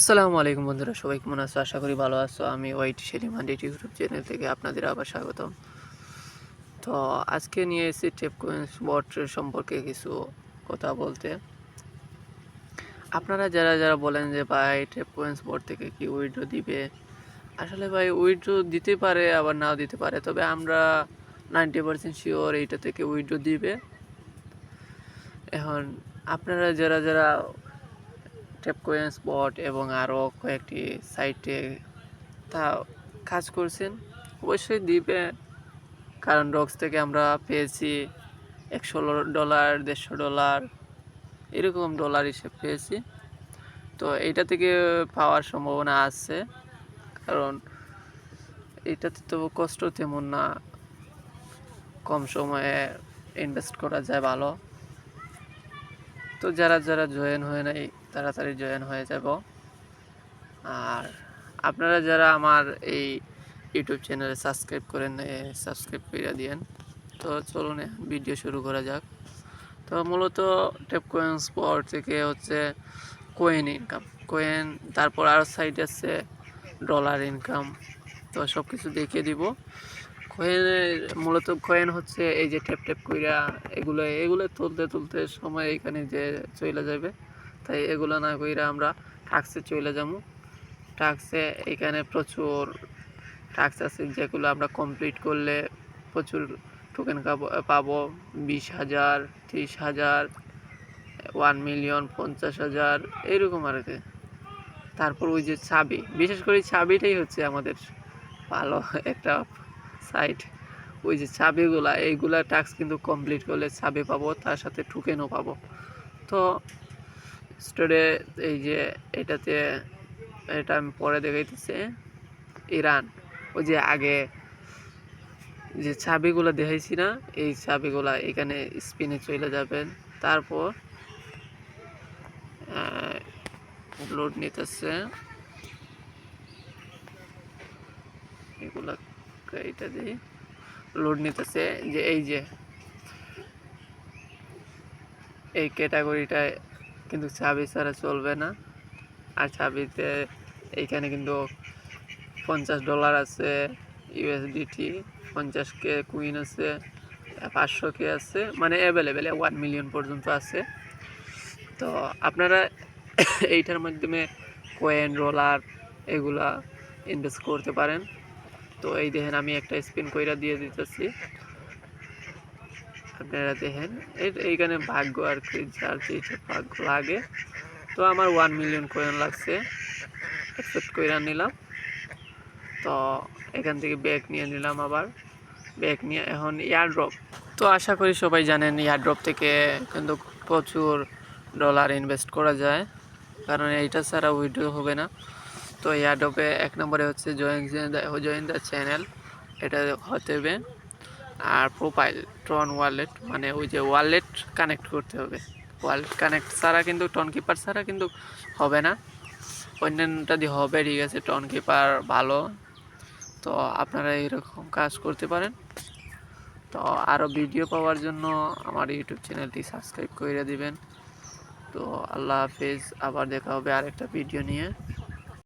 আসসালামু আলাইকুম বন্ধুরা, সবাই কেমন আছো? আশা করি ভালো আছো। আমি ওয়াইট ডেট ইউটিউব চ্যানেল থেকে আপনাদের আবার স্বাগতম। তো আজকে নিয়ে এসেছি টেপ কোয়েন্স বট সম্পর্কে কিছু কথা বলতে। আপনারা যারা যারা বলেন যে, ভাই, টেপ কোয়েন্স বট থেকে কি উইড্রো দিবে? আসলে ভাই উইড্রো দিতে পারে, আবার নাও দিতে পারে। তবে আমরা নাইনটি পার্সেন্ট শিওর এইটা থেকে উইড্রো দিবে। এখন আপনারা যারা যারা ট্যাপ কোয়েন স্পট এবং আরও কয়েকটি সাইটে তা কাজ করছেন। অবশ্যই দ্বীপে কারণ ডক্স থেকে আমরা পেয়েছি একশো ডলার দেড়শো ডলার এরকম ডলার হিসেব পেয়েছি। তো এইটা থেকে পাওয়ার সম্ভাবনা আছে, কারণ এটাতে তো কষ্ট তেমন না। কম সময়ে ইনভেস্ট করা যায় ভালো। তো যারা যারা জয়েন হয়ে নাই, তাড়াতাড়ি জয়েন হয়ে যাব। আর আপনারা যারা আমার এই ইউটিউব চ্যানেলে সাবস্ক্রাইব করেন সাবস্ক্রাইব করে দিয়েন। তো চলুন ভিডিও শুরু করা যাক। তো মূলত টেপ কোয়েন স্পট থেকে হচ্ছে কোয়েন ইনকাম কোয়েন তারপর আরও সাইড আছে ডলার ইনকাম তো সব কিছু দেখিয়ে দিব। কয়েনের মূলত কয়েন হচ্ছে এই যে ট্যাপ ট্যাপ কইরা এগুলো এগুলো তুলতে তুলতে সময় এখানে যে চলে যাবে তাই এগুলো না কইরা আমরা টাক্সে চলে যাব টাক্সে এখানে প্রচুর টাক্স আছে যেগুলো আমরা কমপ্লিট করলে প্রচুর টোকেন পাবো। বিশ হাজার, ত্রিশ হাজার, ওয়ান মিলিয়ন, পঞ্চাশ হাজার এইরকম আর কি। তারপর ওই যে চাবি, বিশেষ করে চাবিটাই হচ্ছে আমাদের ভালো একটা সাইট ওই যে চাবিগুলা, এইগুলা টাস্ক কিন্তু কমপ্লিট করলে চাবি পাবো, তার সাথে টোকেনও পাবো। তো স্টোরে এই যে এটাতে, এটা আমি পরে দেখাইতেছে, ইরান। ওই যে আগে যে চাবিগুলো দেখাইছি না, এই চাবিগুলা এখানে স্পিনে চলে যাবেন তারপর লোড নিতেছে। এগুলা এইটা দিই লোড নিতেছে যে এই যে এই ক্যাটাগরিটায় কিন্তু চাবি ছাড়া চলবে না। আর চাবিতে এইখানে কিন্তু পঞ্চাশ ডলার আছে ইউএসডিটি পঞ্চাশ কে কুইন আছে, পাঁচশো কে আছে মানে অ্যাভেলেবেল ওয়ান মিলিয়ন পর্যন্ত আছে। তো আপনারা এইটার মাধ্যমে কয়েন রোলার এগুলা ইনভেস্ট করতে পারেন। তো এই দেখেন আমি একটা স্পিন কইরা দিয়ে দিতেছি। আপনারা দেখেন এইখানে ভাগ্য আর কি, যার যেটা ভাগ্য লাগে। তো আমার ওয়ান মিলিয়ন কয়েন লাগছে অ্যাকসেপ্ট কইরা নিলাম। তো এখান থেকে ব্যাগ নিয়ে নিলাম আবার। ব্যাগ নিয়ে এখন ইয়ারড্রপ তো আশা করি সবাই জানেন ইয়ারড্রপ থেকে কিন্তু প্রচুর ডলার ইনভেস্ট করা যায়। কারণ এইটা ছাড়া উইড্রো হবে না। তো ইয়ারডপে এক নম্বরে হচ্ছে জয়েন জয়েন দ্য চ্যানেল এটা হতে হবে। আর প্রোফাইল টন ওয়ালেট মানে ওই যে ওয়ালেট কানেক্ট করতে হবে। ওয়ালেট কানেক্ট ছাড়া কিন্তু টন কিপার ছাড়া কিন্তু হবে না। অন্যান্যটা দিয়ে হবে, ঠিক আছে টন কিপার ভালো। তো আপনারা এরকম কাজ করতে পারেন। তো আরও ভিডিও পাওয়ার জন্য আমার ইউটিউব চ্যানেলটি সাবস্ক্রাইব করে দিবেন। তো আল্লাহ হাফেজ, আবার দেখা হবে আরেকটা ভিডিও নিয়ে।